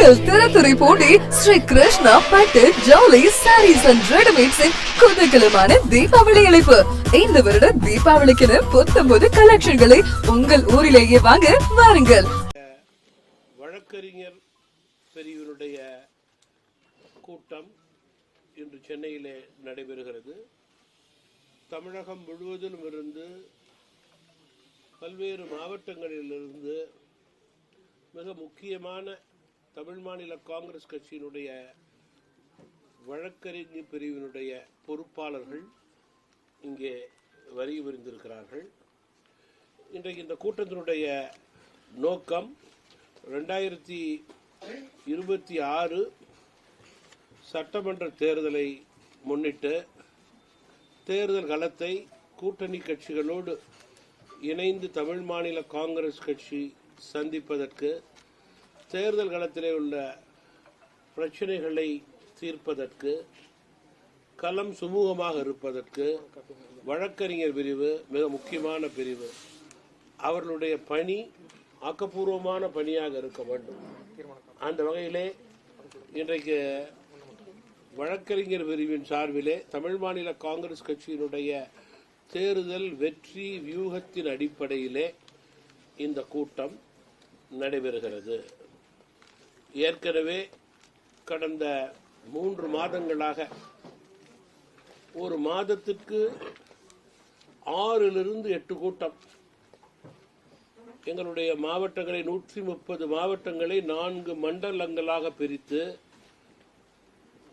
உங்கள் திறத்துறை போட்டி ஸ்ரீ கிருஷ்ணா பட்டு ஜவுளி சாரீஸ் அண்ட் ரெடிமேட்ஸின் குதகலமான தீபாவளி அழைப்பு இந்த வருட தீபாவளிக்கென புத்தம்போது கலெக்ஷன்களை உங்கள் ஊரிலேயே வாங்க வாருங்கள். வழக்கறிஞர் பெரியவருடைய கூட்டம் இன்று சென்னையிலே நடைபெறுகிறது. தமிழகம் முழுவதிலும் இருந்து பல்வேறு மாவட்டங்களிலிருந்து மிக முக்கியமான தமிழ் மாநில காங்கிரஸ் கட்சியினுடைய வழக்கறிஞர் பிரிவினுடைய பொறுப்பாளர்கள் இங்கே வரி விரிந்திருக்கிறார்கள். இன்றைக்கு இந்த கூட்டத்தினுடைய நோக்கம் ரெண்டாயிரத்தி இருபத்தி ஆறு சட்டமன்ற தேர்தலை முன்னிட்டு தேர்தல் களத்தை கூட்டணி கட்சிகளோடு இணைந்து தமிழ் மாநில காங்கிரஸ் கட்சி சந்திப்பதற்கு தேர்தல் களத்திலே உள்ள பிரச்சனைகளை தீர்ப்பதற்கு களம் சுமூகமாக இருப்பதற்கு வழக்கறிஞர் பிரிவு மிக முக்கியமான பிரிவு. அவர்களுடைய பணி ஆக்கப்பூர்வமான பணியாக இருக்க வேண்டும். அந்த வகையிலே இன்றைக்கு வழக்கறிஞர் பிரிவின் சார்பிலே தமிழ் மாநில காங்கிரஸ் கட்சியினுடைய தேர்தல் வெற்றி வியூகத்தின் அடிப்படையிலே இந்த கூட்டம் நடைபெறுகிறது. ஏற்கனவே கடந்த மூன்று மாதங்களாக ஒரு மாதத்திற்கு ஆறிலிருந்து எட்டு கூட்டம். எங்களுடைய மாவட்டங்களை நூற்றி முப்பது மாவட்டங்களை நான்கு மண்டலங்களாக பிரித்து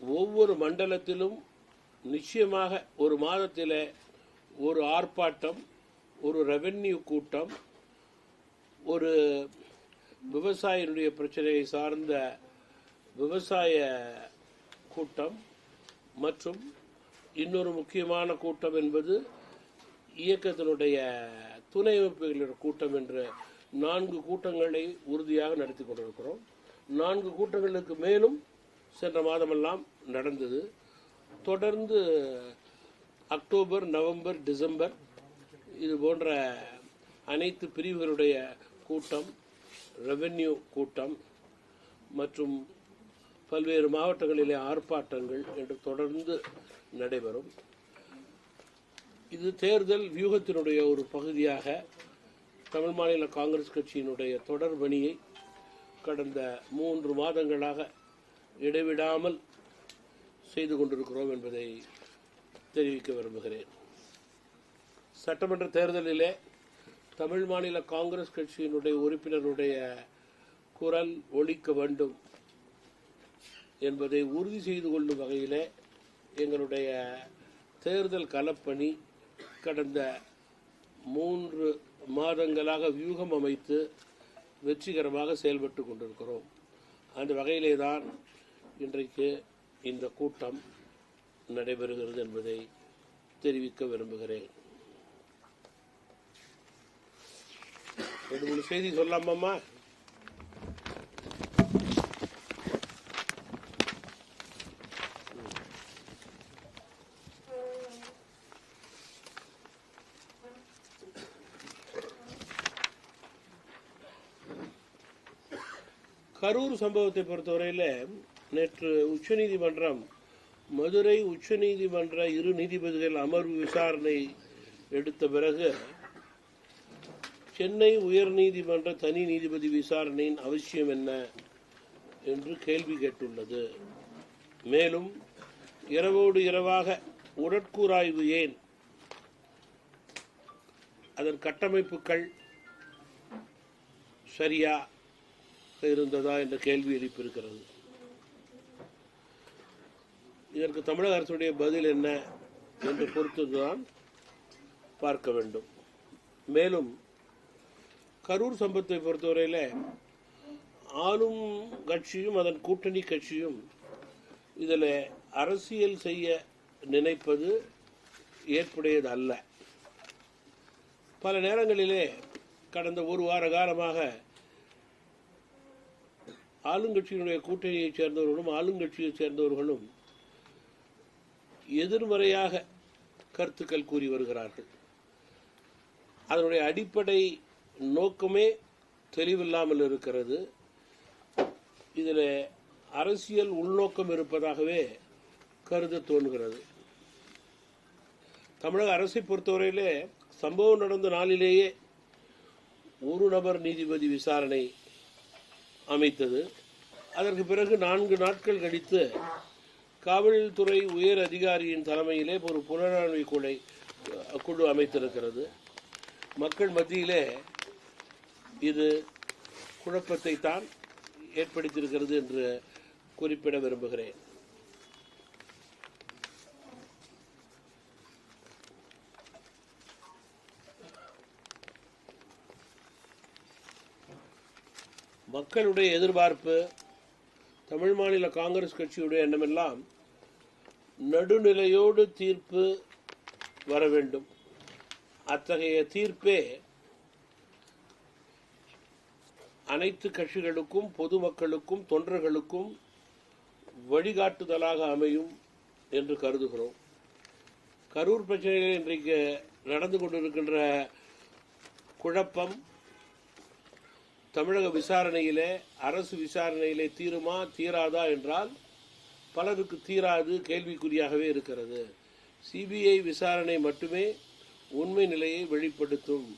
ஒவ்வொரு மண்டலத்திலும் நிச்சயமாக ஒரு மாதத்தில் ஒரு ஆர்ப்பாட்டம் ஒரு ரெவென்யூ கூட்டம் ஒரு விவசாயினுடைய பிரச்சனையை சார்ந்த விவசாய கூட்டம் மற்றும் இன்னொரு முக்கியமான கூட்டம் என்பது இயக்கத்தினுடைய துணை அமைப்புகளின் கூட்டம் என்ற நான்கு கூட்டங்களை உறுதியாக நடத்தி கொண்டிருக்கிறோம். நான்கு கூட்டங்களுக்கு மேலும் சென்ற மாதமெல்லாம் நடந்தது. தொடர்ந்து அக்டோபர் நவம்பர் டிசம்பர் இது போன்ற அனைத்து பிரிவுகளுடைய கூட்டம் ரெவென்யூ கூட்டம் மற்றும் பல்வேறு மாவட்டங்களிலே ஆர்ப்பாட்டங்கள் என்று தொடர்ந்து நடைபெறும். இது தேர்தல் வியூகத்தினுடைய ஒரு பகுதியாக தமிழ் மாநில காங்கிரஸ் கட்சியினுடைய தொடர் பணியை கடந்த மூன்று மாதங்களாக இடைவிடாமல் செய்து கொண்டிருக்கிறோம் என்பதை தெரிவிக்க விரும்புகிறேன். சட்டமன்ற தேர்தலிலே தமிழ் மாநில காங்கிரஸ் கட்சியினுடைய உறுப்பினருடைய குரல் ஒழிக்க வேண்டும் என்பதை உறுதி செய்து கொள்ளும் வகையிலே எங்களுடைய தேர்தல் களப்பணி கடந்த மூன்று மாதங்களாக வியூகம் அமைத்து வெற்றிகரமாக செயல்பட்டு கொண்டிருக்கிறோம். அந்த வகையிலே தான் இன்றைக்கு இந்த கூட்டம் நடைபெறுகிறது என்பதை தெரிவிக்க விரும்புகிறேன். ரெண்டு மூணு செய்தி சொல்லாமாம்மா. கரூர் சம்பவத்தை பொறுத்தவரையில் நேற்று உச்சநீதிமன்றம் மதுரை உச்சநீதிமன்ற இரு நீதிபதிகள் அமர்வு விசாரணை எடுத்த பிறகு சென்னை உயர்நீதிமன்ற தனி நீதிபதி விசாரணையின் அவசியம் என்ன என்று கேள்வி கேட்டுள்ளது. மேலும் இரவோடு இரவாக உடற்கூறாய்வு ஏன்? அதன் கட்டமைப்புகள் சரியா இருந்ததா என்ற கேள்வி எழுப்பியிருக்கிறது. இதற்கு தமிழக அரசுடைய பதில் என்ன என்று பொறுத்துதான் பார்க்க வேண்டும். மேலும் கரூர் சம்பத்தை பொறுத்தவரையில் ஆளும் கட்சியும் அதன் கூட்டணி கட்சியும் இதில் அரசியல் செய்ய நினைப்பது ஏற்புடையது அல்ல பல நேரங்களிலே கடந்த ஒரு வார காலமாக ஆளுங்கட்சியினுடைய கூட்டணியைச் சேர்ந்தவர்களும் ஆளுங்கட்சியைச் சேர்ந்தவர்களும் எதிர்மறையாக கருத்துக்கள் கூறி வருகிறார்கள். அதனுடைய அடிப்படை நோக்கமே தெளிவில்லாமல் இருக்கிறது. இதில் அரசியல் உள்நோக்கம் இருப்பதாகவே கருத தோன்கிறது தமிழக அரசை பொறுத்தவரையிலே சம்பவம் நடந்த நாளிலேயே ஒரு நபர் நீதிபதி விசாரணை அமைத்தது. அதற்கு பிறகு நான்கு நாட்கள் கழித்து காவல்துறை உயர் அதிகாரியின் தலைமையிலே ஒரு புலனாய்வு குழு அமைத்திருக்கிறது. மக்கள் மத்தியிலே இது குழப்பத்தை தான் ஏற்படுத்தியிருக்கிறது என்று குறிப்பிட விரும்புகிறேன். மக்களுடைய எதிர்பார்ப்பு தமிழ் மாநில காங்கிரஸ் கட்சியுடைய எண்ணமெல்லாம் நடுநிலையோடு தீர்ப்பு வர வேண்டும். அத்தகைய தீர்ப்பே அனைத்து கட்சிகளுக்கும் பொதுமக்களுக்கும் தொண்டர்களுக்கும் வழிகாட்டுதலாக அமையும் என்று கருதுகிறோம். கரூர் பிரச்சனையில் இன்றைக்கு நடந்து கொண்டிருக்கின்ற குழப்பம் தமிழக விசாரணையிலே அரசு விசாரணையிலே தீருமா தீராதா என்றால் பலருக்கு தீராது கேள்விக்குறியாகவே இருக்கிறது. சிபிஐ விசாரணை மட்டுமே உண்மை நிலையை வெளிப்படுத்தும்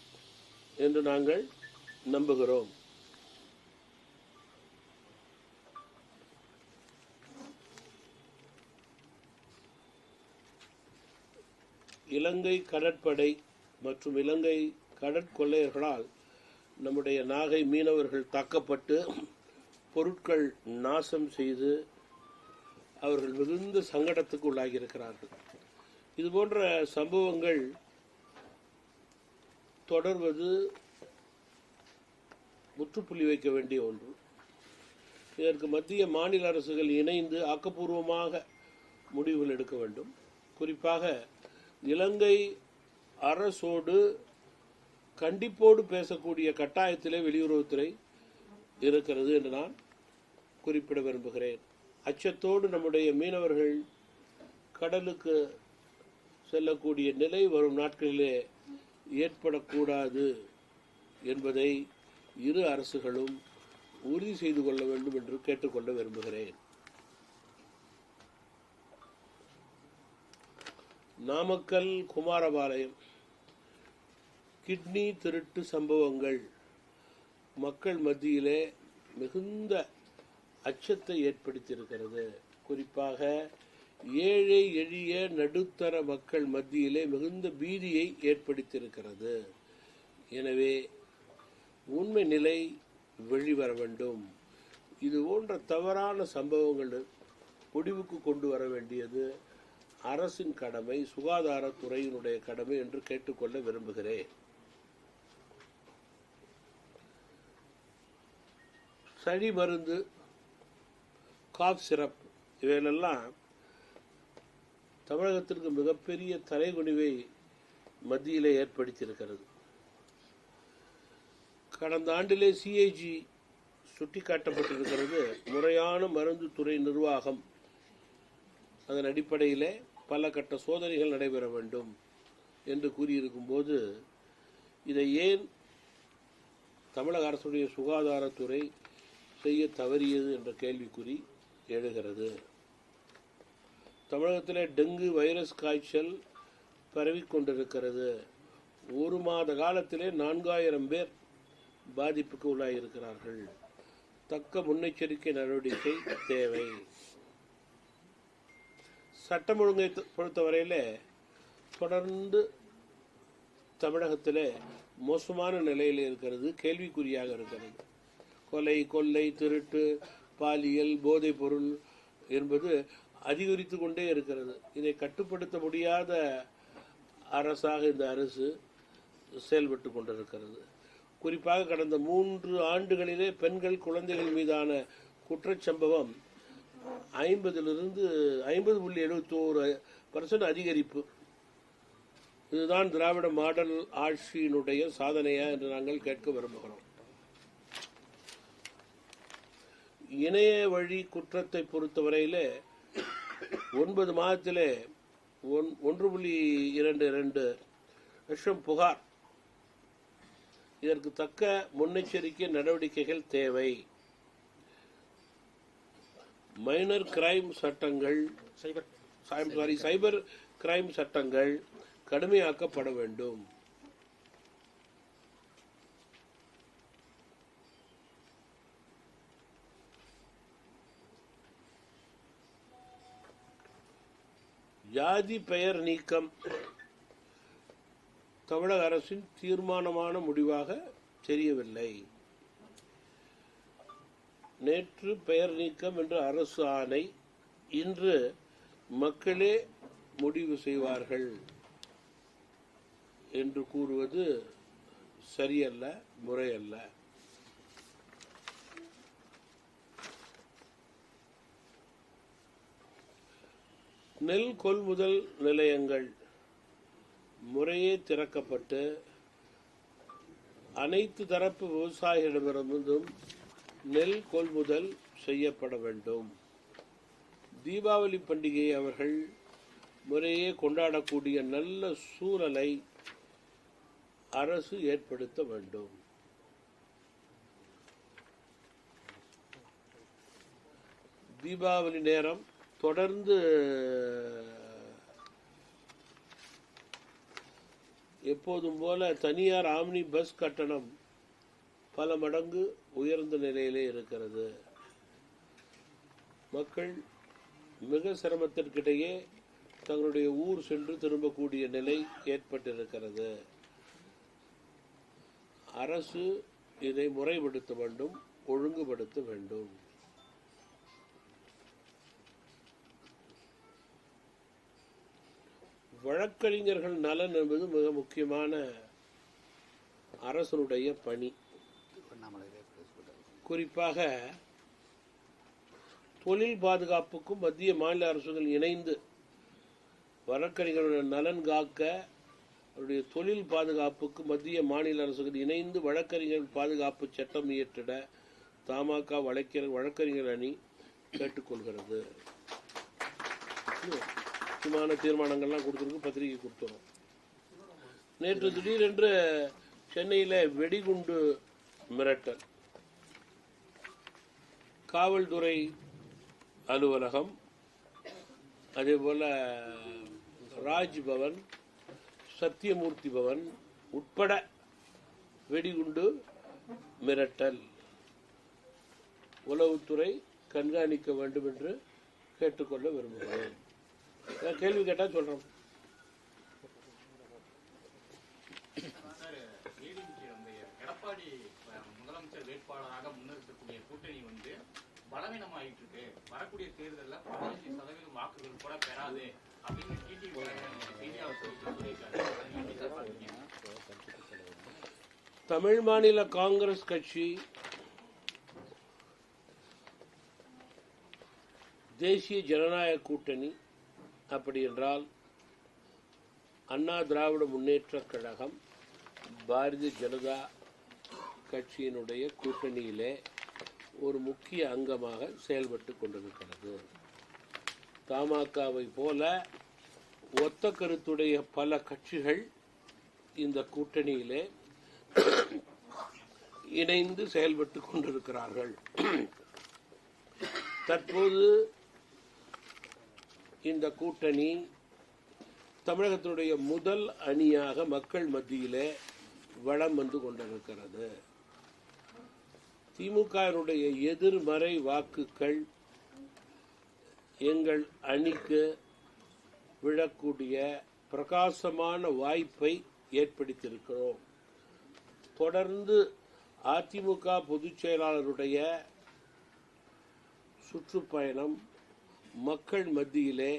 என்று நாங்கள் நம்புகிறோம். இலங்கை கடற்படை மற்றும் இலங்கை கடற்கொள்ளையர்களால் நம்முடைய நாகை மீனவர்கள் தாக்கப்பட்டு பொருட்கள் நாசம் செய்து அவர்கள் மிகுந்த சங்கடத்துக்கு உள்ளாகியிருக்கிறார்கள். இது போன்ற சம்பவங்கள் தொடர்வது முற்றுப்புள்ளி வைக்க வேண்டிய ஒன்று. இதற்கு மத்திய மாநில அரசுகள் இணைந்து ஆக்கப்பூர்வமாக முடிவுகள் எடுக்க வேண்டும். குறிப்பாக இலங்கை அரசோடு கண்டிப்போடு பேசக்கூடிய கட்டாயத்திலே வெளியுறவுத்துறை இருக்கிறது என்று நான் குறிப்பிட விரும்புகிறேன். அச்சத்தோடு நம்முடைய மீனவர்கள் கடலுக்கு செல்லக்கூடிய நிலை வரும் நாட்களிலே ஏற்படக்கூடாது என்பதை இரு அரசுகளும் உறுதி செய்து கொள்ள வேண்டும் என்று கேட்டுக்கொள்ள விரும்புகிறேன். நாமக்கல் குமாரபாளையம். கிட்னி திருட்டு சம்பவங்கள். மக்கள் மத்தியிலே மிகுந்த அச்சத்தை ஏற்படுத்தியிருக்கிறது. குறிப்பாக ஏழை எளிய நடுத்தர மக்கள் மத்தியிலே மிகுந்த பீதியை ஏற்படுத்தியிருக்கிறது. எனவே உண்மை நிலை வெளிவர வேண்டும். இது போன்ற தவறான சம்பவங்கள் முடிவுக்கு கொண்டு வர வேண்டியது. அரசின் கடமை சுகாதாரத்துறையினுடைய கடமை என்று கேட்டுக்கொள்ள விரும்புகிறேன். சளி மருந்து காஃப் சிரப் இவைகளெல்லாம் தமிழகத்திற்கு மிகப்பெரிய தலைகுனிவை மத்தியிலே ஏற்படுத்தியிருக்கிறது. கடந்த ஆண்டிலே சிஐஜி சுட்டிக்காட்டப்பட்டிருக்கிறது. முறையான மருந்து துறை நிர்வாகம் அதன் அடிப்படையிலே பல கட்ட சோதனைகள் நடைபெற வேண்டும் என்று கூறியிருக்கும்போது இதை ஏன் தமிழக அரசுடைய சுகாதாரத்துறை செய்ய தவறியது என்ற கேள்விக்குறி எழுகிறது. தமிழகத்திலே டெங்கு வைரஸ் காய்ச்சல் பரவிக் கொண்டிருக்கிறது. ஒரு மாத காலத்திலே நான்காயிரம் பேர் பாதிப்புக்கு உள்ளாகியிருக்கிறார்கள் தக்க முன்னெச்சரிக்கை நடவடிக்கை தேவை. சட்டம் ஒழுங்கை பொறுத்தவரையில் தொடர்ந்து தமிழகத்தில் மோசமான நிலையில் இருக்கிறது கேள்விக்குறியாக இருக்கிறது. கொலை கொள்ளை திருட்டு பாலியல் போதைப் பொருள் என்பது அதிகரித்து கொண்டே இருக்கிறது. இதை கட்டுப்படுத்த முடியாத அரசாக இந்த அரசு செயல்பட்டு கொண்டிருக்கிறது. குறிப்பாக கடந்த மூன்று ஆண்டுகளிலே பெண்கள் குழந்தைகள் மீதான குற்றச்சம்பவம் ஐம்பதிலிருந்து ஐம்பது புள்ளி எழுபத்தோரு பர்சன்ட் அதிகரிப்பு. இதுதான் திராவிட மாடல் ஆட்சியினுடைய சாதனையா என்று நாங்கள் கேட்க விரும்புகிறோம். இணைய வழி குற்றத்தை பொறுத்தவரையிலே ஒன்பது மாதத்திலே ஒன் ஒன்று புள்ளி இரண்டு இரண்டு லட்சம் புகார். இதற்கு தக்க முன்னெச்சரிக்கை நடவடிக்கைகள் தேவை. மைனர் கிரைம் சட்டங்கள் சைபர் சாரி சைபர் கிரைம் சட்டங்கள் கடுமையாக்கப்பட வேண்டும். ஜாதி பெயர் நீக்கம் தமிழக அரசின் தீர்மானமான முடிவாக தெரியவில்லை. நேற்று பெயர் நீக்கம் என்ற அரசு ஆணை இன்று மக்களே முடிவு செய்வார்கள் என்று கூறுவது சரியல்ல முறையல்ல. நெல் கொள்முதல் நிலையங்கள் முறையே திறக்கப்பட்டு அனைத்து தரப்பு விவசாயிகளிடமிருந்தும் நெல் கொள்முதல் செய்யப்பட வேண்டும். தீபாவளி பண்டிகையை அவர்கள் முறையே கொண்டாடக்கூடிய நல்ல சூழலை அரசு ஏற்படுத்த வேண்டும். தீபாவளி நேரம் தொடர்ந்து எப்போதும் போல தனியார் ஆம்னி பஸ் கட்டணம் பல மடங்கு உயர்ந்த நிலையிலே இருக்கிறது. மக்கள் மிக சிரமத்திற்கிடையே தங்களுடைய ஊர் சென்று திரும்பக்கூடிய நிலை ஏற்பட்டிருக்கிறது. அரசு இதை முறைப்படுத்த வேண்டும் ஒழுங்குபடுத்த வேண்டும். வழக்கறிஞர்கள் நலன் என்பது மிக முக்கியமான அரசனுடைய பணி. குறிப்பாக தொழில் பாதுகாப்புக்கும் மத்திய மாநில அரசுகள் இணைந்து வழக்கறிஞர்களுடைய நலன் காக்க அவருடைய தொழில் பாதுகாப்புக்கு மத்திய மாநில அரசுகள் இணைந்து வழக்கறிஞர் பாதுகாப்பு சட்டம் இயற்றிட தமாக வழக்கிற வழக்கறிஞர் அணி கேட்டுக்கொள்கிறது. முக்கியமான தீர்மானங்கள்லாம் கொடுத்துருக்கு பத்திரிகை கொடுத்துரும் நேற்று திடீரென்று சென்னையில் வெடிகுண்டு மிரட்டல். காவல்துறை அலுவலகம் அதே போல ராஜ்பவன் சத்தியமூர்த்தி பவன் உட்பட வெடிகுண்டு மிரட்டல். உளவுத்துறை கண்காணிக்க வேண்டும் என்று கேட்டுக்கொள்ள விரும்புகிறேன். நான் கேள்வி கேட்டால் சொல்கிறோம் எடப்பாடி முதலமைச்சர் வேட்பாளராக முன்னிறுத்தக்கூடிய கூட்டணி வந்து பலவீனமாயிட்டு இருக்கு வரக்கூடிய தேர்தலில் பதினஞ்சு சதவீதம் வாக்குகள் கூட பெறாது அப்படின்னு டிடிவி செய்தியாளர் சொல்லியிருக்காரு. தமிழ் மாநில காங்கிரஸ் கட்சி தேசிய ஜனநாயக கூட்டணி அப்படி என்றால் அண்ணா திராவிட முன்னேற்றக் கழகம் பாரதிய ஜனதா கட்சியினுடைய கூட்டணியிலே ஒரு முக்கிய அங்கமாக செயல்பட்டு கொண்டிருக்கிறது. தமாகவை போல ஒத்த கருத்துடைய பல கட்சிகள் இந்த கூட்டணியிலே இணைந்து செயல்பட்டு கொண்டிருக்கிறார்கள். தற்போது இந்த கூட்டணி தமிழகத்தினுடைய முதல் அணியாக மக்கள் மத்தியிலே வளம் வந்து கொண்டிருக்கிறது. திமுகவினுடைய எதிர்மறை வாக்குகள் எங்கள் அணிக்கு விழக்கூடிய பிரகாசமான வாய்ப்பை ஏற்படுத்தியிருக்கிறோம். தொடர்ந்து அதிமுக பொதுச் செயலாளருடைய சுற்றுப்பயணம் மக்கள் மத்தியிலே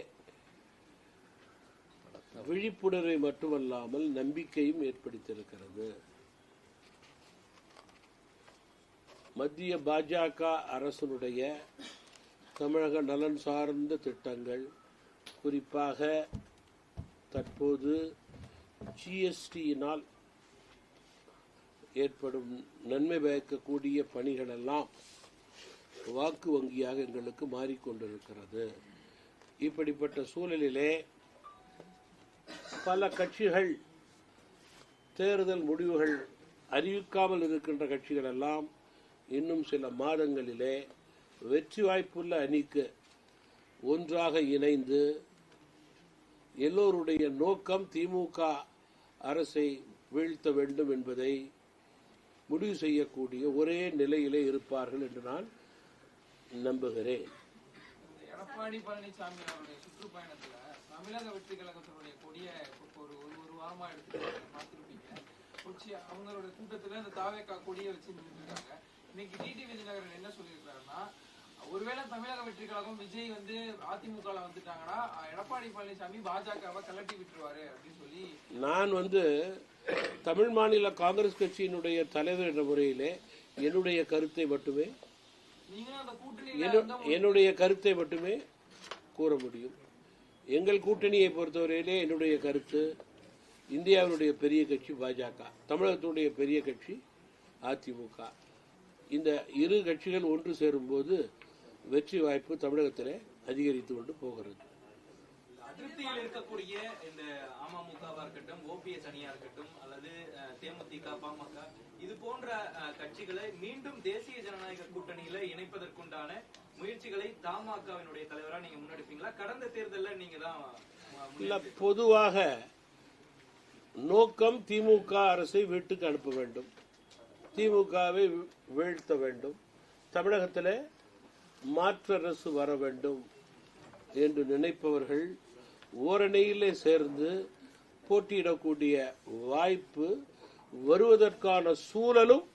விழிப்புணர்வை மட்டுமல்லாமல் நம்பிக்கையும் ஏற்படுத்தியிருக்கிறது. மத்திய பாஜக அரசனுடைய தமிழக நலன் சார்ந்த திட்டங்கள் குறிப்பாக தற்போது ஜிஎஸ்டியினால் ஏற்படும் நன்மை பயக்கக்கூடிய பணிகளெல்லாம் வாக்கு வங்கியாக எங்களுக்கு மாறிக்கொண்டிருக்கிறது. இப்படிப்பட்ட சூழலிலே பல கட்சிகள் தேர்தல் முடிவுகள் அறிவிக்காமல் இருக்கின்ற கட்சிகள் எல்லாம் இன்னும் சில மாதங்களிலே வெற்றி வாய்ப்புள்ள அணிக்கு ஒன்றாக இணைந்து எல்லோருடைய நோக்கம் திமுக அரசை வீழ்த்த வேண்டும் என்பதை முடிவு செய்யக்கூடிய ஒரே நிலையிலே இருப்பார்கள் என்று நான் நம்புகிறேன். எடப்பாடி பழனிசாமி அவருடைய சுற்றுப்பயணத்துல தமிழக வெற்றி கழகத்தினுடைய கொடிய ஒரு ஒரு வாரமா எடுத்து பார்த்துருப்பீங்க. கொச்சி அவங்களோட கூட்டத்துல இந்த தாவேக்கா கொடியை வச்சு நின்றுருக்காங்க இன்னைக்கு டிடிவி தினகரன் என்ன சொல்லியிருக்காருன்னா ஒருவேளை தமிழக வெற்றி கழகம் விஜய் வந்து அதிமுக வந்துட்டாங்கன்னா எடப்பாடி பழனிசாமி பாஜகவை கலட்டி விட்டுருவாரு அப்படின்னு சொல்லி நான் வந்து தமிழ் மாநில காங்கிரஸ் கட்சியினுடைய தலைவர் என்ற முறையிலே என்னுடைய கருத்தை மட்டுமே என்னுடைய கருத்தை மட்டுமே கூற முடியும். எங்கள் கூட்டணியை பொறுத்தவரையிலே என்னுடைய கருத்து இந்தியாவினுடைய பெரிய கட்சி பாஜக தமிழகத்துடைய பெரிய கட்சி அதிமுக. இந்த இரு கட்சிகள் ஒன்று சேரும்போது வெற்றி வாய்ப்பு தமிழகத்திலே அதிகரித்து கொண்டு போகிறது. அதிருப்தியில் இருக்கக்கூடிய இந்த அமமுகவா இருக்கட்டும் ஓபிஎஸ் அணியா இருக்கட்டும் அல்லது தேமுதிக பாமக இது போன்ற கட்சிகளை மீண்டும் தேசிய ஜனநாயக கூட்டணியில இணைப்பதற்குண்டான முயற்சிகளை தமாகவினுடைய தலைவரா நீங்க முன்னெடுப்பீங்களா? கடந்த தேர்தல்ல நீங்க தான் இல்ல பொதுவாக நோக்கம் திமுக அரசை வீட்டுக்கு அனுப்ப வேண்டும். திமுகவை வீழ்த்த வேண்டும். தமிழகத்திலே மாற்று அரசு வர வேண்டும் என்று நினைப்பவர்கள் ஓரணியிலே சேர்ந்து போட்டியிடக்கூடிய வாய்ப்பு வருவதற்கான சூழலும்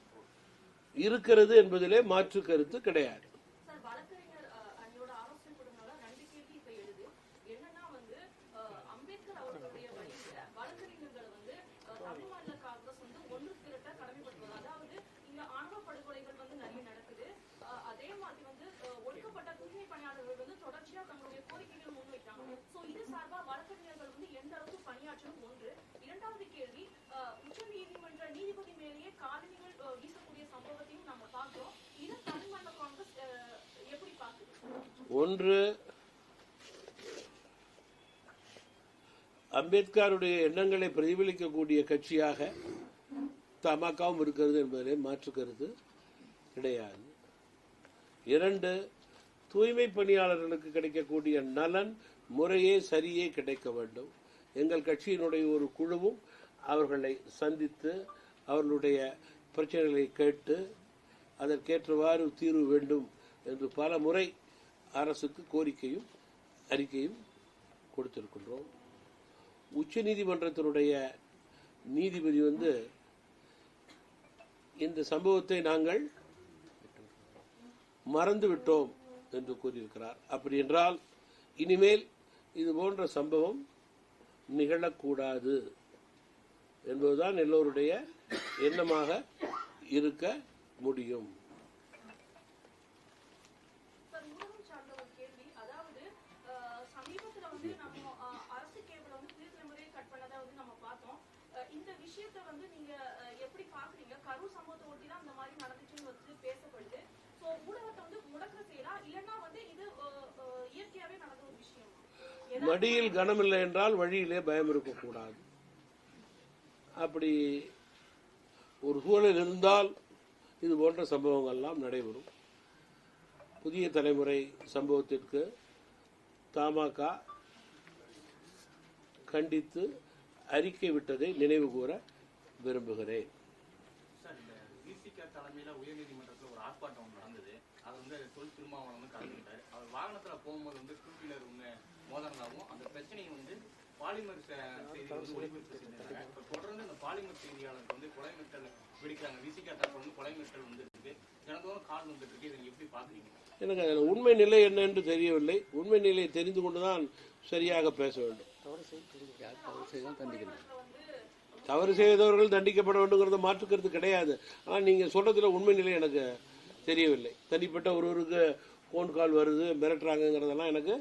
இருக்கிறது என்பதிலே மாற்று கருத்து கிடையாது சார் வழக்கறிஞர் அஹ், அணியோட ஆலோசனை கூடனால ரெண்டு கேள்வி இப்ப எழுது என்னன்னா வந்து அஹ், அம்பேத்கர் அவர்களுடைய வழியில வழக்கறிஞர்களை வந்து அஹ், தமிழ் மாநில காங்கிரஸ் வந்து ஒன்று திரட்ட கடமைப்பட்டுள்ளது அதாவது இங்க ஆணவ படுகொலைகள் வந்து நிறைய நடக்குது அஹ், அதே மாதிரி வந்து அஹ், ஒடுக்கப்பட்ட தூய்மை பணியாளர்கள் வந்து தொடர்ச்சியா தங்களுடைய கோரிக்கைகள் முன்வைக்கிறாங்க சோ இது சார்பா வழக்கறிஞர்கள் வந்து எந்த அளவுக்கு பணியாற்றணும் ஒன்று. இரண்டாவது கேள்வி உச்ச நீதிமன்ற நீதிபதி மேலேயே காலணிகள் வீசக்கூடிய சம்பவத்தையும் நம்ம பார்க்கிறோம். இது தமிழ் காங்கிரஸ் எப்படி பார்க்குது? ஒன்று அம்பேத்கருடைய எண்ணங்களை பிரதிபலிக்கக்கூடிய கட்சியாக தமாகவும் இருக்கிறது என்பதிலே மாற்று கிடையாது. இரண்டு தூய்மை பணியாளர்களுக்கு கிடைக்கக்கூடிய நலன் முறையே சரியே கிடைக்க வேண்டும். எங்கள் கட்சியினுடைய ஒரு குழுவும் அவர்களை சந்தித்து அவர்களுடைய பிரச்சனைகளை கேட்டு அதற்கேற்றவாறு தீர்வு வேண்டும் என்று பல முறை அரசுக்கு கோரிக்கையும் அறிக்கையும் கொடுத்திருக்கின்றோம். உச்ச நீதிமன்றத்தினுடைய நீதிபதி வந்து இந்த சம்பவத்தை நாங்கள் மறந்துவிட்டோம் என்று கூறியிருக்கிறார். அப்படி என்றால் இனிமேல் இது போன்ற சம்பவம் நிகழக்கூடாது என்பதுதான் எல்லோருடைய எண்ணமாக இருக்க முடியும். சார் கேள்வி அதாவது சமீபத்துல வந்து நம்ம அஹ், அரசு வந்து கட் பண்ணதை வந்து நம்ம பார்த்தோம். இந்த விஷயத்தை வந்து நீங்க எப்படி பாக்குறீங்க கரூர் சம்பவத்தை ஒட்டி தான் அந்த மாதிரி நடந்துச்சுன்னு வந்து பேசப்படுது. சோ ஊடகத்தை வந்து முடக்க செய்யலாம் இல்லைன்னா வந்து இது அஹ், அஹ், இயற்கையாவே நடந்த ஒரு விஷயம் மடியில் கனமில்லை என்றால் வழியிலே பயம் இருக்கக்கூடாது. அப்படி ஒரு சூழல் இருந்தால் இது போன்ற சம்பவங்கள்லாம் நடைபெறும். புதிய தலைமுறை சம்பவத்திற்கு தமாக கண்டித்து அறிக்கை விட்டதை நினைவு கூற விரும்புகிறேன். சார் தலைமையில உயர்நீதிமன்றத்தில் ஒரு ஆர்ப்பாட்டம் நடந்தது. அது வந்து தொல் திருமாவளவன் வந்து கலந்துக்கிட்டாரு. அவர் வாகனத்துல போகும்போது வந்து டூ வீலர் ஒண்ணு மோதிரதாகவும் அந்த பிரச்சனையை வந்து பாலிமர் செ- செய்தி வந்து ஒளிபரப்பு செஞ்சிருக்காங்க இப்ப தொடர்ந்து அந்த பாலிமர் செய்தியாளருக்கு வந்து கொலை மிரட்டல் விடுக்கிறாங்க. விசிகா தரப்பு வந்து கொலை மிரட்டல் வந்துட்டு இருக்கு தினந்தோறும் கால் வந்துட்டு இருக்கு இதை எப்படி பாக்குறீங்க எனக்கு உண்மை நிலை என்ன என்று தெரியவில்லை. உண்மை நிலையை தெரிந்து கொண்டுதான் சரியாக பேச வேண்டும். தவறு செய்தவர்கள் தண்டிக்கப்பட வேண்டுங்கிறது மாற்றுக்கிறது கிடையாது. ஆனால் நீங்கள் சொல்றதுல உண்மை நிலை எனக்கு தெரியவில்லை. தனிப்பட்ட ஒருவருக்கு ஃபோன் கால் வருது மிரட்டுறாங்கங்கிறதெல்லாம் எனக்கு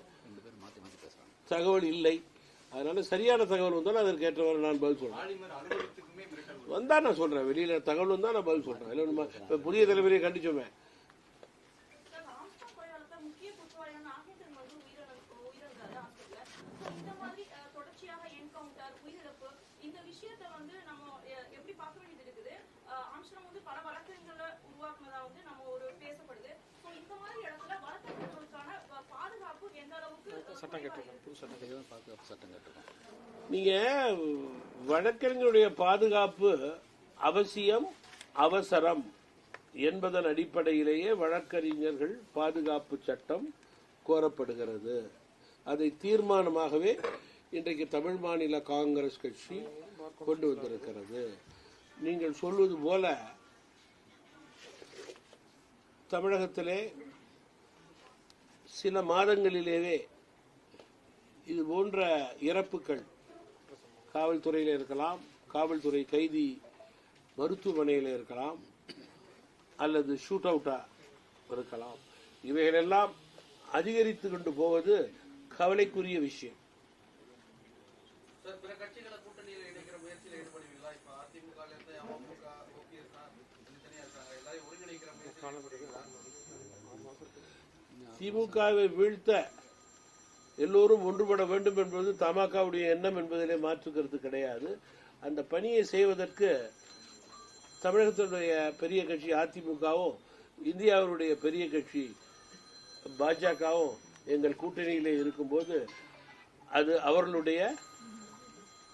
தகவல் இல்லை. அதனால சரியான தகவல் வந்தால் அதற்கு ஏற்றவாறு நான் பதில் சொல்றேன். வந்தால் வந்தா நான் சொல்றேன். வெளியில தகவல் வந்தா நான் பதில் சொல்றேன். இல்லை நம்ம புதிய தலைமுறையை கண்டிச்சோமே சார் ஆம்ஸ்டாங் கொலையாளத்தை முக்கிய குற்றவாளியான நாகேந்திரன் வந்து உயிரிழந்து உயிரிழந்தாரு ஆஸ்பத்திரியில So, இந்த மாதிரி அஹ், தொடர்ச்சியாக என்கவுண்டர் உயிரிழப்பு இந்த விஷயத்தை வந்து நம்ம எ- எப்படி பார்க்க வேண்டியது இருக்குது அஹ், ஆம்ஸ்டாங் வந்து பல வழக்கறிஞர்களை உருவாக்குனதா வந்து நம்ம ஒரு பேசப்படுது ஸோ இந்த மாதிரி இடத்துல நீங்க வழக்கறிஞருடைய பாதுகாப்பு அவசியம் அவசரம் என்பதன் அடிப்படையிலேயே வழக்கறிஞர்கள் பாதுகாப்பு சட்டம் கோரப்படுகிறது. அதை தீர்மானமாகவே இன்றைக்கு தமிழ் மாநில காங்கிரஸ் கட்சி கொண்டு வந்திருக்கிறது. நீங்கள் சொல்வது போல தமிழகத்திலே சில மாதங்களிலேயே இது போன்ற இறப்புகள் காவல்துறையில் இருக்கலாம் காவல்துறை கைதி மருத்துவமனையில் இருக்கலாம் அல்லது ஷூட் அவுட்டா இருக்கலாம். இவைகளெல்லாம் அதிகரித்து கொண்டு போவது கவலைக்குரிய விஷயம். திமுகவை வீழ்த்த எல்லோரும் ஒன்றுபட வேண்டும் என்பது தமாகாவுடைய எண்ணம் என்பதிலே மாற்றுக்கிறது கிடையாது. அந்த பணியை செய்வதற்கு தமிழகத்தினுடைய பெரிய கட்சி அதிமுகவும் இந்தியாவுடைய பெரிய கட்சி பாஜகவும் எங்கள் கூட்டணியிலே இருக்கும்போது அது அவர்களுடைய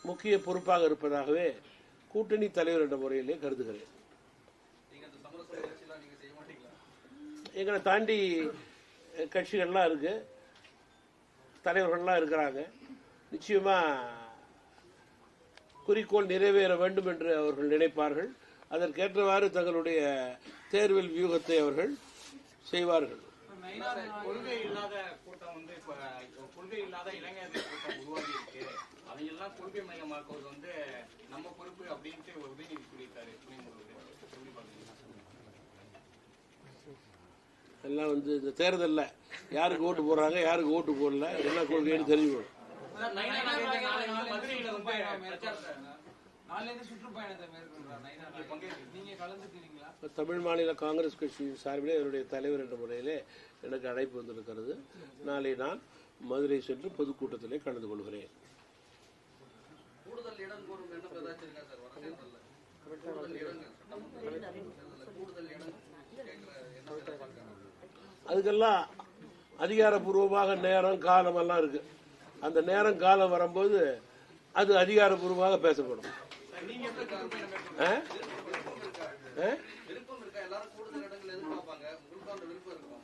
முக்கிய பொறுப்பாக இருப்பதாகவே கூட்டணி தலைவர் என்ற முறையிலே கருதுகிறேன். எங்களை தாண்டி கட்சிகள்லாம் இருக்குது தலைவர்கள்லாம் இருக்கிறாங்க. நிச்சயமா குறிக்கோள் நிறைவேற வேண்டும் என்று அவர்கள் நினைப்பார்கள். அதற்கேற்றவாறு தங்களுடைய தேர்வில் வியூகத்தை அவர்கள் செய்வார்கள். கொள்கை இல்லாத கூட்டம் வந்து இப்ப கொள்கை இல்லாத இளைஞர்கள் கூட்டம் உருவாகி இருக்கு. அதையெல்லாம் கொள்கை மயமாக்குவது வந்து நம்ம பொறுப்பு அப்படின்ட்டு ஒரு சொல்லியிருக்காரு எல்லாம் வந்து இந்த தேர்தலில் யாருக்கு ஓட்டு போடுறாங்க யாருக்கு ஓட்டு போடல என்ன கொள்கைன்னு கலந்துக்கிறீங்களா? இப்ப தமிழ் மாநில காங்கிரஸ் கட்சியின் சார்பிலே என்னுடைய தலைவர் என்ற முறையிலே எனக்கு அழைப்பு வந்திருக்கிறது. நாளை நான் மதுரை சென்று பொதுக்கூட்டத்திலே கலந்து கொள்கிறேன். கூடுதல் இடம் கோரும் எண்ணம் ஏதாச்சும் இருக்கா சார்? வர தேர்தல்ல கூடுதல் இடங்கள் சட்டமன்ற தேர்தல்ல கூடுதல் இடம் கேட்கிற எண்ணம் ஏதாச்சும் இருக்கா அதுக்கெல்லாம் அதிகாரப்பூர்வமாக நேரம் காலம் எல்லாம் இருக்கு. அந்த நேரம் காலம் வரும்போது அது அதிகாரப்பூர்வமாக பேசப்படும் ஆ? ஆ? விருப்பம் இருக்கா எல்லாரும் கூடுதல் இடங்கள் எதிர்பார்ப்பாங்க உங்களுக்கும் அந்த விருப்பம் இருக்கும்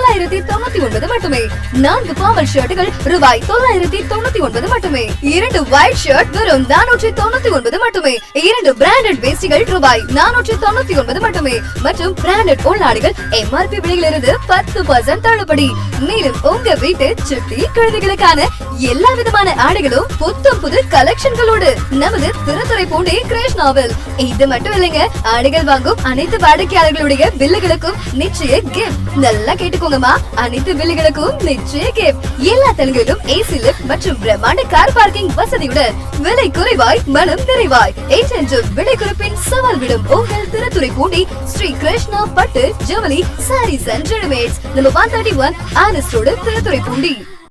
தொள்ளாயிரத்தி தொண்ணூத்தி ஒன்பது மட்டுமே. நான்கு பாமல் ஷர்ட்டுகள் ரூபாய் தொள்ளாயிரத்தி தொண்ணூத்தி ஒன்பது மட்டுமே. இரண்டு ஒயிட் ஷர்ட் வெறும் நானூற்றி தொண்ணூத்தி ஒன்பது மட்டுமே. இரண்டு பிராண்டட் வேஸ்டிகள் ரூபாய் நானூற்றி தொண்ணூத்தி ஒன்பது மட்டுமே. மற்றும் பிராண்டட் உள்நாடுகள் எம்ஆர்பி விலையிலிருந்து பத்து பர்சன்ட் தள்ளுபடி. மேலும் உங்க வீட்டு சுட்டி குழந்தைகளுக்கான எல்லா விதமான ஆடைகளும் புத்தம் புது கலெக்ஷன்களோடு நமது திருத்துறை பூண்டி நாவல். இது மட்டும் இல்லைங்க ஆடைகள் வாங்கும் அனைத்து வாடிக்கையாளர்களுடைய பில்லுகளுக்கும் நிச்சய கிஃப்ட் நல்லா கேட்டு கேட்டுக்கோங்கம்மா அனைத்து பில்லுகளுக்கும் நிச்சய கேப். எல்லா தளங்களிலும் ஏசி லிப்ட் மற்றும் பிரம்மாண்ட கார் பார்க்கிங் வசதியுடன் விலை குறைவாய் மனம் நிறைவாய். ஏஜென்ட் விலை குறிப்பின் சவால் விடும் உங்கள் திருத்துறை பூண்டி ஸ்ரீ கிருஷ்ணா பட்டு ஜவுளி சாரீஸ் அண்ட் ரெடிமேட்ஸ் நம்ம one thirty one honest road Thiruthuraipoondi